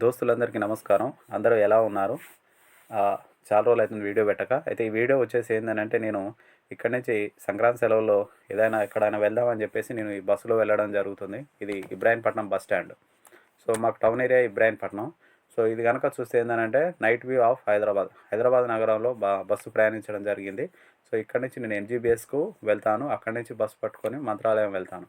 దోస్తులందరికీ నమస్కారం. అందరూ ఎలా ఉన్నారు? చాలా రోజులు అవుతుంది వీడియో పెట్టక. అయితే ఈ వీడియో వచ్చేసి ఏంటంటే నేను ఇక్కడి నుంచి సంక్రాంతి సెలవుల్లో ఏదైనా ఎక్కడైనా వెళ్దామని చెప్పేసి నేను ఈ బస్సులో వెళ్ళడం జరుగుతుంది. ఇది ఇబ్రాహీంపట్నం బస్ స్టాండ్. సో మాకు టౌన్ ఏరియా ఇబ్రాహీంపట్నం. సో ఇది కనుక చూస్తే ఏంటంటే night view of Hyderabad. Hyderabad నగరంలో బస్సు ప్రయాణించడం జరిగింది. సో ఇక్కడి నుంచి నేను ఎంజీబీఎస్కు వెళ్తాను. అక్కడి నుంచి బస్సు పట్టుకొని మంత్రాలయం వెళ్తాను.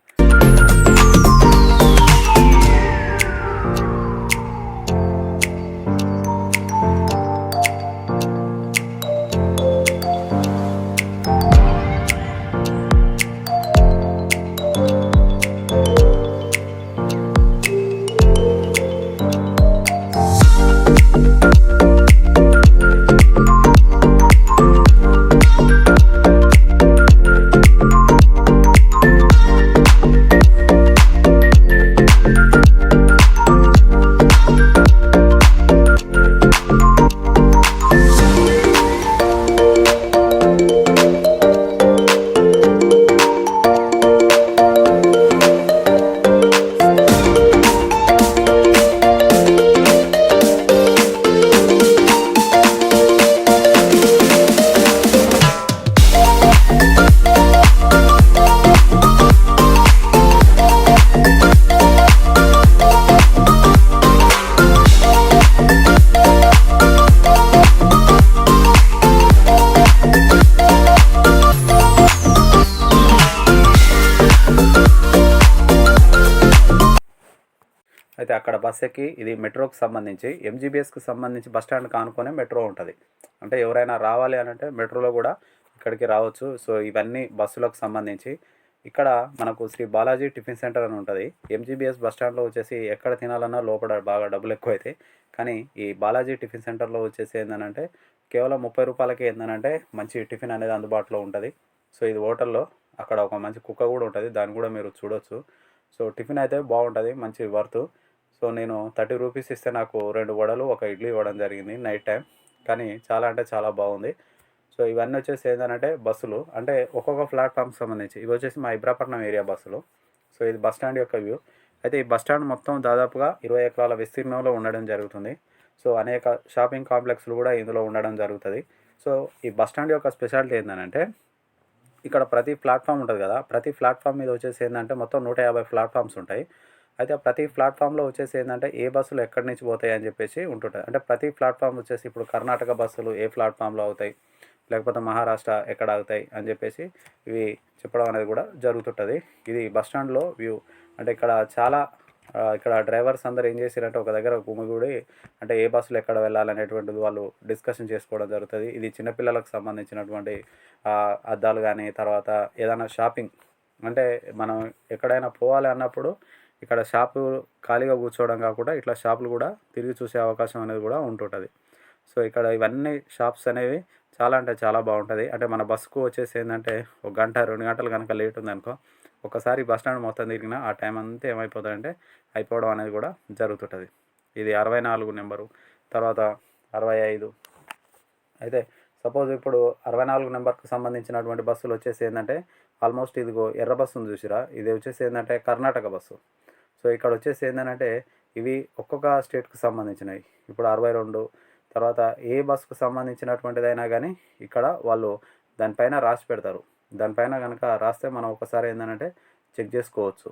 అక్కడ బస్ ఎక్కి ఇది మెట్రోకి సంబంధించి ఎంజీబీఎస్కి సంబంధించి బస్ స్టాండ్ కానుకొనే మెట్రో ఉంటుంది. అంటే ఎవరైనా రావాలి అని అంటే మెట్రోలో కూడా ఇక్కడికి రావచ్చు. సో ఇవన్నీ బస్సులకు సంబంధించి. ఇక్కడ మనకు శ్రీ బాలాజీ టిఫిన్ సెంటర్ అని ఉంటుంది. ఎంజీబీఎస్ బస్ స్టాండ్లో వచ్చేసి ఎక్కడ తినాలన్నా లోపల బాగా డబ్బులు ఎక్కువ అవుతాయి కానీ ఈ బాలాజీ టిఫిన్ సెంటర్లో వచ్చేసి ఏంటంటే కేవలం ముప్పై రూపాయలకి ఏంటంటే మంచి టిఫిన్ అనేది అందుబాటులో ఉంటుంది. సో ఇది హోటల్లో అక్కడ ఒక మంచి కుక్క కూడా ఉంటుంది. దాన్ని కూడా మీరు చూడొచ్చు. సో టిఫిన్ అయితే బాగుంటుంది. మంచి వర్త్. సో నేను థర్టీ రూపీస్ ఇస్తే నాకు రెండు వడలు ఒక ఇడ్లీ ఇవ్వడం జరిగింది నైట్ టైం కానీ చాలా అంటే చాలా బాగుంది. సో ఇవన్నీ వచ్చేసి ఏంటంటే బస్సులు. అంటే ఒక్కొక్క ప్లాట్ఫామ్కి సంబంధించి. ఇవి వచ్చేసి మా ఇబ్రాపట్నం ఏరియా బస్సులు. సో ఇది బస్ స్టాండ్ యొక్క వ్యూ. అయితే ఈ బస్ స్టాండ్ మొత్తం దాదాపుగా ఇరవై ఎకరాల విస్తీర్ణంలో ఉండడం జరుగుతుంది. సో అనేక షాపింగ్ కాంప్లెక్స్లు కూడా ఇందులో ఉండడం జరుగుతుంది. సో ఈ బస్ స్టాండ్ యొక్క స్పెషాలిటీ ఏంటంటే ఇక్కడ ప్రతి ప్లాట్ఫామ్ ఉంటుంది కదా ప్రతి ప్లాట్ఫామ్ మీద వచ్చేసి ఏంటంటే మొత్తం నూట యాభై ప్లాట్ఫామ్స్ ఉంటాయి. అయితే ప్రతి ప్లాట్ఫామ్లో వచ్చేసి ఏంటంటే ఏ బస్సులు ఎక్కడి నుంచి పోతాయి అని చెప్పేసి ఉంటుంటాయి అంటే ప్రతి ప్లాట్ఫామ్ వచ్చేసి ఇప్పుడు కర్ణాటక బస్సులు ఏ ప్లాట్ఫామ్లో అవుతాయి లేకపోతే మహారాష్ట్ర ఎక్కడ ఆగుతాయి అని చెప్పేసి ఇవి చెప్పడం అనేది కూడా జరుగుతుంటుంది. ఇది బస్ స్టాండ్లో వ్యూ. అంటే ఇక్కడ చాలా ఇక్కడ డ్రైవర్స్ అందరు ఏం చేశారంటే ఒక దగ్గర గుమిగూడి అంటే ఏ బస్సులు ఎక్కడ వెళ్ళాలనేటువంటిది వాళ్ళు డిస్కషన్ చేసుకోవడం జరుగుతుంది. ఇది చిన్నపిల్లలకు సంబంధించినటువంటి అద్దాలు కానీ తర్వాత ఏదైనా షాపింగ్. అంటే మనం ఎక్కడైనా పోవాలి అన్నప్పుడు ఇక్కడ షాపు ఖాళీగా కూర్చోవడం కాకుండా ఇట్లా షాపులు కూడా తిరిగి చూసే అవకాశం అనేది కూడా ఉంటుంటుంది. సో ఇక్కడ ఇవన్నీ షాప్స్ అనేవి చాలా అంటే చాలా బాగుంటుంది. అంటే మన బస్సుకు వచ్చేసి ఏంటంటే ఒక గంట రెండు గంటలు కనుక లేట్ ఉందనుకో ఒకసారి బస్ స్టాండ్ మొత్తం తిరిగినా ఆ టైం అంతా ఏమైపోతుందంటే అయిపోవడం అనేది కూడా జరుగుతుంటుంది. ఇది అరవై నాలుగు నెంబరు తర్వాత అరవై ఐదు. అయితే సపోజ్ ఇప్పుడు అరవై నాలుగు నెంబర్కి సంబంధించినటువంటి బస్సులు వచ్చేసి ఏంటంటే ఆల్మోస్ట్ ఇదిగో ఎర్ర బస్సును చూసిరా? ఇది వచ్చేసి ఏంటంటే కర్ణాటక బస్సు. సో ఇక్కడ వచ్చేసి ఏంటంటే ఇవి ఒక్కొక్క స్టేట్కి సంబంధించినవి. ఇప్పుడు అరవై రెండు తర్వాత ఏ బస్సుకు సంబంధించినటువంటిదైనా కానీ ఇక్కడ వాళ్ళు దానిపైన రాసి పెడతారు. దానిపైన కనుక రాస్తే మనం ఒకసారి ఏంటంటే చెక్ చేసుకోవచ్చు.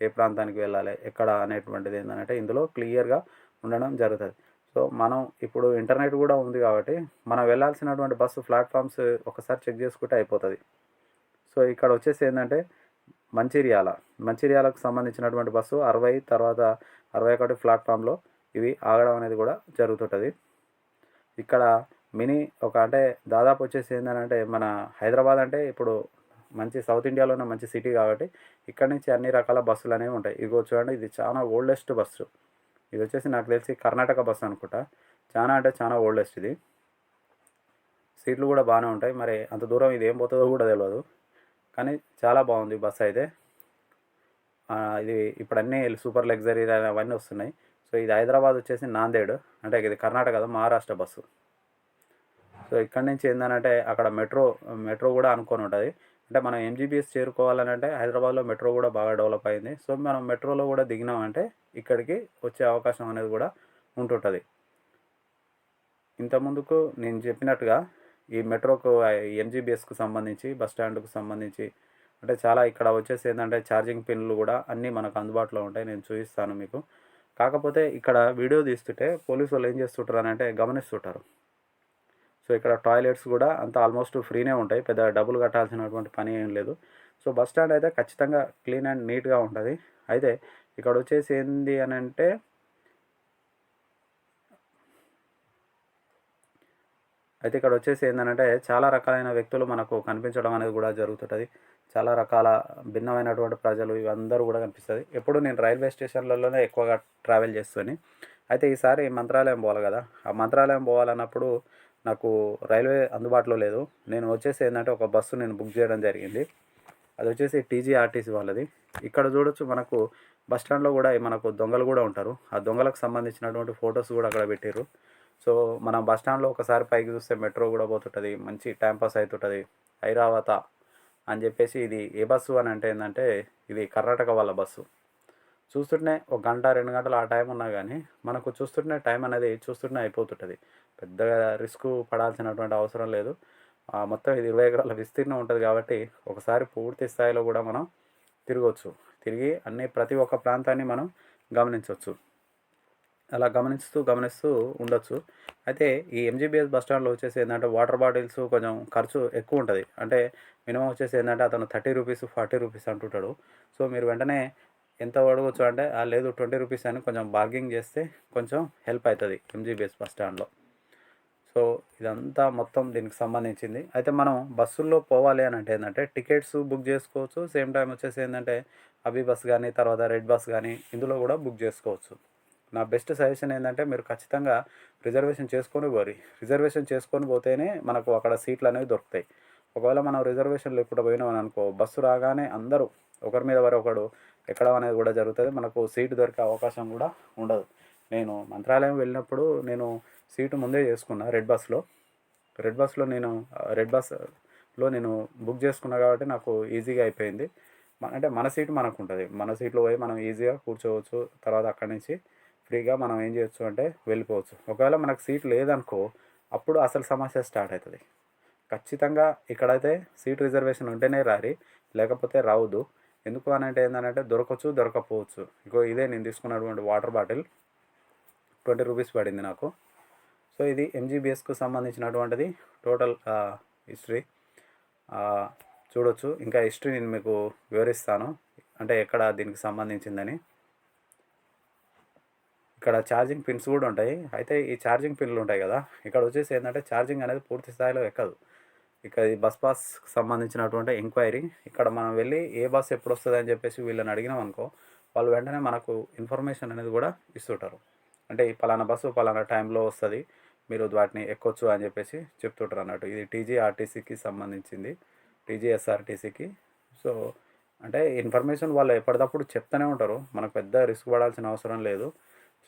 ఏ ప్రాంతానికి వెళ్ళాలి ఎక్కడ అనేటువంటిది ఏంటంటే ఇందులో క్లియర్గా ఉండడం జరుగుతుంది. సో మనం ఇప్పుడు ఇంటర్నెట్ కూడా ఉంది కాబట్టి మనం వెళ్ళాల్సినటువంటి బస్సు ప్లాట్ఫామ్స్ ఒకసారి చెక్ చేసుకుంటే అయిపోతుంది. సో ఇక్కడ వచ్చేసి ఏంటంటే మంచిర్యాల. మంచిర్యాలకు సంబంధించినటువంటి బస్సు అరవై తర్వాత అరవై ఒకటి ప్లాట్ఫామ్లో ఇవి ఆగడం అనేది కూడా జరుగుతుంటుంది. ఇక్కడ మినీ ఒక అంటే దాదాపు వచ్చేసి ఏంటంటే మన హైదరాబాద్ అంటే ఇప్పుడు మంచి సౌత్ ఇండియాలో ఉన్న మంచి సిటీ కాబట్టి ఇక్కడ నుంచి అన్ని రకాల బస్సులు అనేవి ఉంటాయి. ఇదిగో చూడండి ఇది చాలా ఓల్డెస్ట్ బస్సు. ఇది వచ్చేసి నాకు తెలిసి కర్ణాటక బస్సు అనుకుంటా. చాలా అంటే చాలా ఓల్డెస్ట్ ఇది. సీట్లు కూడా బాగానే ఉంటాయి. మరి అంత దూరం ఇది ఏం పోతుందో కూడా తెలియదు కానీ చాలా బాగుంది బస్ అయితే. ఇది ఇప్పుడు అన్నీ సూపర్ లగ్జరీ అవన్నీ వస్తున్నాయి. సో ఇది హైదరాబాద్ వచ్చేసి నాందేడ్. అంటే ఇది కర్ణాటక కదా మహారాష్ట్ర బస్సు. సో ఇక్కడి నుంచి ఏంటంటే అక్కడ మెట్రో మెట్రో కూడా అనుకొని ఉంటుంది. అంటే మనం ఎంజీబీఎస్ చేరుకోవాలని అంటే హైదరాబాద్లో మెట్రో కూడా బాగా డెవలప్ అయింది. సో మనం మెట్రోలో కూడా దిగినామంటే ఇక్కడికి వచ్చే అవకాశం అనేది కూడా ఉంటుంటుంది. ఇంత ముందుకు నేను చెప్పినట్టుగా ఈ మెట్రోకు ఎంజీబీఎస్కు సంబంధించి బస్ స్టాండ్కు సంబంధించి అంటే చాలా ఇక్కడ వచ్చేసి ఏంటంటే ఛార్జింగ్ పిన్లు కూడా అన్నీ మనకు అందుబాటులో ఉంటాయి. నేను చూపిస్తాను మీకు. కాకపోతే ఇక్కడ వీడియో తీస్తుంటే పోలీసు వాళ్ళు ఏం చేస్తుంటారు అని అంటే గమనిస్తుంటారు. సో ఇక్కడ టాయిలెట్స్ కూడా అంత ఆల్మోస్ట్ ఫ్రీనే ఉంటాయి. పెద్ద డబ్బులు కట్టాల్సినటువంటి పని ఏం లేదు. సో బస్ స్టాండ్ అయితే ఖచ్చితంగా క్లీన్ అండ్ నీట్గా ఉంటుంది. అయితే ఇక్కడ వచ్చేసి ఏంది అని అంటే అయితే ఇక్కడ వచ్చేసి ఏంటంటే చాలా రకాలైన వ్యక్తులు మనకు కనిపించడం అనేది కూడా జరుగుతుంటుంది. చాలా రకాల భిన్నమైనటువంటి ప్రజలు ఇవందరూ కూడా కనిపిస్తుంది. ఎప్పుడు నేను రైల్వే స్టేషన్లలోనే ఎక్కువగా ట్రావెల్ చేస్తుంది అయితే ఈసారి మంత్రాలయం పోవాలి కదా. ఆ మంత్రాలయం పోవాలన్నప్పుడు నాకు రైల్వే అందుబాటులో లేదు. నేను వచ్చేసి ఏంటంటే ఒక బస్సు నేను బుక్ చేయడం జరిగింది. అది వచ్చేసి టీజీఆర్టీసీ వాళ్ళది. ఇక్కడ చూడొచ్చు మనకు బస్ స్టాండ్లో కూడా మనకు దొంగలు కూడా ఉంటారు. ఆ దొంగలకు సంబంధించినటువంటి ఫొటోస్ కూడా అక్కడ పెట్టారు సో మనం బస్ స్టాండ్లో ఒకసారి పైకి చూస్తే మెట్రో కూడా పోతుంటుంది మంచి టైం పాస్ అవుతుంటుంది ఐరావత అని చెప్పేసి ఇది ఏ బస్సు అని అంటే ఏంటంటే ఇది కర్ణాటక వాళ్ళ బస్సు. చూస్తుంటే ఒక గంట రెండు గంటలు ఆ టైం ఉన్నా కానీ మనకు చూస్తుంటే టైం అనేది చూస్తుంటే అయిపోతుంటుంది. పెద్దగా రిస్క్ పడాల్సినటువంటి అవసరం లేదు. మొత్తం ఇది ఇరవై ఎకరాల విస్తీర్ణం ఉంటుంది కాబట్టి ఒకసారి పూర్తి స్థాయిలో కూడా మనం తిరగవచ్చు తిరిగి అన్ని ప్రతి ఒక్క ప్రాంతాన్ని మనం గమనించవచ్చు అలా గమనిస్తూ గమనిస్తూ ఉండొచ్చు. అయితే ఈ ఎంజీబీఎస్ బస్ స్టాండ్లో వచ్చేసి ఏంటంటే వాటర్ బాటిల్స్ కొంచెం ఖర్చు ఎక్కువ ఉంటుంది. అంటే మినిమం వచ్చేసి ఏంటంటే అతను థర్టీ రూపీస్ ఫార్టీ రూపీస్ అంటుంటాడు. సో మీరు వెంటనే ఎంత అడగచ్చు అంటే "ఆ, లేదు ట్వంటీ రూపీస్ అని కొంచెం బార్గింగ్ చేస్తే కొంచెం హెల్ప్ అవుతుంది ఎంజీబీఎస్ బస్ స్టాండ్లో. సో ఇదంతా మొత్తం దీనికి సంబంధించింది. అయితే మనం బస్సుల్లో పోవాలి అని అంటే ఏంటంటే టికెట్స్ బుక్ చేసుకోవచ్చు. సేమ్ టైం వచ్చేసి ఏంటంటే అభి బస్ కానీ తర్వాత రెడ్ బస్ కానీ ఇందులో కూడా బుక్ చేసుకోవచ్చు. నా బెస్ట్ సజెషన్ ఏంటంటే మీరు ఖచ్చితంగా రిజర్వేషన్ చేసుకొని పోరి. రిజర్వేషన్ చేసుకొని పోతేనే మనకు అక్కడ సీట్లు అనేవి దొరుకుతాయి. ఒకవేళ మనం రిజర్వేషన్ లేకుండా పోయినామని అనుకో బస్సు రాగానే అందరూ ఒకరి మీద వారు ఒకడు ఎక్కడం అనేది కూడా జరుగుతుంది. మనకు సీటు దొరికే అవకాశం కూడా ఉండదు. నేను మంత్రాలయం వెళ్ళినప్పుడు నేను సీటు ముందే చేసుకున్నా రెడ్ బస్లో రెడ్ బస్లో నేను రెడ్ బస్లో నేను బుక్ చేసుకున్నా కాబట్టి నాకు ఈజీగా అయిపోయింది. అంటే మన సీటు మనకు ఉంటుంది. మన సీట్లో పోయి మనం ఈజీగా కూర్చోవచ్చు. తర్వాత అక్కడి నుంచి ఫ్రీగా మనం ఏం చేయొచ్చు అంటే వెళ్ళిపోవచ్చు. ఒకవేళ మనకు సీట్ లేదనుకో అప్పుడు అసలు సమస్య స్టార్ట్ అవుతుంది ఖచ్చితంగా ఇక్కడైతే సీట్ రిజర్వేషన్ ఉంటేనే రారి లేకపోతే రావద్దు. ఎందుకు అని అంటే ఏంటంటే దొరకవచ్చు దొరకపోవచ్చు. ఇగో ఇదే నేను తీసుకున్నటువంటి వాటర్ బాటిల్. ట్వంటీ రూపీస్ పడింది నాకు. సో ఇది ఎంజీబీఎస్కు సంబంధించినటువంటిది. Total history. చూడొచ్చు. ఇంకా హిస్టరీ నేను మీకు వివరిస్తాను. అంటే ఎక్కడ దీనికి సంబంధించిందని. ఇక్కడ ఛార్జింగ్ పిన్స్ కూడా ఉంటాయి. అయితే ఈ ఛార్జింగ్ పిన్లు ఉంటాయి కదా ఇక్కడ వచ్చేసి ఏంటంటే ఛార్జింగ్ అనేది పూర్తి స్థాయిలో ఎక్కదు. ఇక్కడ ఈ బస్ పాస్ సంబంధించినటువంటి ఎంక్వైరీ ఇక్కడ మనం వెళ్ళి ఏ బస్ ఎప్పుడు వస్తుంది అని చెప్పేసి వీళ్ళని అడిగినాం అనుకో వాళ్ళు వెంటనే మనకు ఇన్ఫర్మేషన్ అనేది కూడా ఇస్తుంటారు. అంటే ఈ పలానా బస్సు పలానా టైంలో వస్తుంది మీరు వాటిని ఎక్కొచ్చు అని చెప్పేసి చెప్తుంటారు అన్నట్టు. ఇది టీజీఆర్టీసీకి సంబంధించింది టీజీఎస్ఆర్టీసీకి సో అంటే ఇన్ఫర్మేషన్ వాళ్ళు ఎప్పటికప్పుడు చెప్తూనే ఉంటారు. మనకు పెద్ద రిస్క్ పడాల్సిన అవసరం లేదు.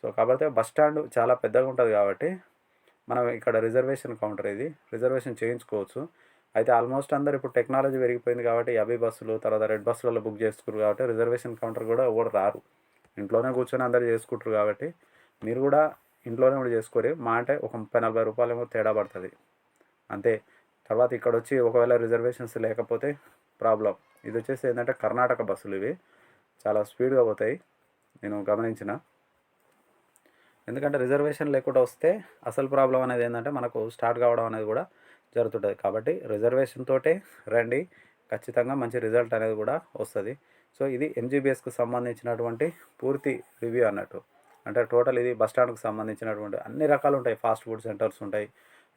సో కాబట్టి బస్ స్టాండ్ చాలా పెద్దగా ఉంటుంది కాబట్టి మనం ఇక్కడ రిజర్వేషన్ కౌంటర్ ఇది రిజర్వేషన్ చేయించుకోవచ్చు. అయితే ఆల్మోస్ట్ అందరు ఇప్పుడు టెక్నాలజీ పెరిగిపోయింది కాబట్టి అవి బస్సులు తర్వాత రెడ్ బస్సులలో బుక్ చేసుకున్నారు కాబట్టి రిజర్వేషన్ కౌంటర్ కూడా ఎవరు రారు. ఇంట్లోనే కూర్చొని అందరు చేసుకుంటారు కాబట్టి మీరు కూడా ఇంట్లోనే కూడా చేసుకోరు. మా అంటే ఒక ముప్పై నలభై రూపాయలు ఏమో తేడా పడుతుంది. అంతే. తర్వాత ఇక్కడ వచ్చి ఒకవేళ రిజర్వేషన్స్ లేకపోతే ప్రాబ్లం. ఇది వచ్చేసి ఏంటంటే కర్ణాటక బస్సులు ఇవి. చాలా స్పీడ్గా పోతాయి. నేను గమనించిన. ఎందుకంటే రిజర్వేషన్ లేకుండా వస్తే అసలు ప్రాబ్లం అనేది ఏంటంటే మనకు స్టార్ట్ కావడం అనేది కూడా జరుగుతుంటుంది. కాబట్టి రిజర్వేషన్ తోటే రండి. ఖచ్చితంగా మంచి రిజల్ట్ అనేది కూడా వస్తుంది. సో ఇది ఎంజీబీఎస్కి సంబంధించినటువంటి పూర్తి రివ్యూ అన్నట్టు. అంటే టోటల్ ఇది బస్ స్టాండ్కి సంబంధించినటువంటి అన్ని రకాలు ఉంటాయి. ఫాస్ట్ ఫుడ్ సెంటర్స్ ఉంటాయి.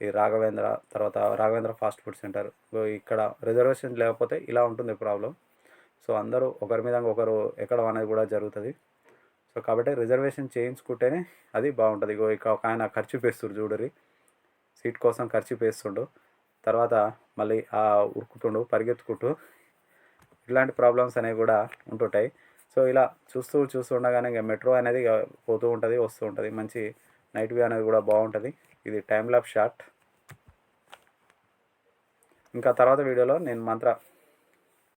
ఈ రాఘవేంద్ర తర్వాత రాఘవేంద్ర ఫాస్ట్ ఫుడ్ సెంటర్. ఇక్కడ రిజర్వేషన్ లేకపోతే ఇలా ఉంటుంది ప్రాబ్లం. సో అందరూ ఒకరి మీద ఒకరు ఎక్కడం అనేది కూడా జరుగుతుంది. సో కాబట్టి రిజర్వేషన్ చేయించుకుంటేనే అది బాగుంటుంది. ఇగో ఇక ఒక ఆయన ఖర్చు పేస్తుడు చూడరి సీట్ కోసం ఖర్చు పేస్తుండు. తర్వాత మళ్ళీ ఆ ఉరుకుతుండు పరిగెత్తుకుంటూ ఇలాంటి ప్రాబ్లమ్స్ అనేవి కూడా ఉంటుంటాయి. సో ఇలా చూస్తూ చూస్తూ ఉండగానే ఇంకా మెట్రో అనేది పోతూ ఉంటుంది వస్తూ ఉంటుంది. మంచి నైట్ వ్యూ అనేది కూడా బాగుంటుంది. ఇది టైం ల్యాప్ షాట్ ఇంకా తర్వాత వీడియోలో నేను మంత్ర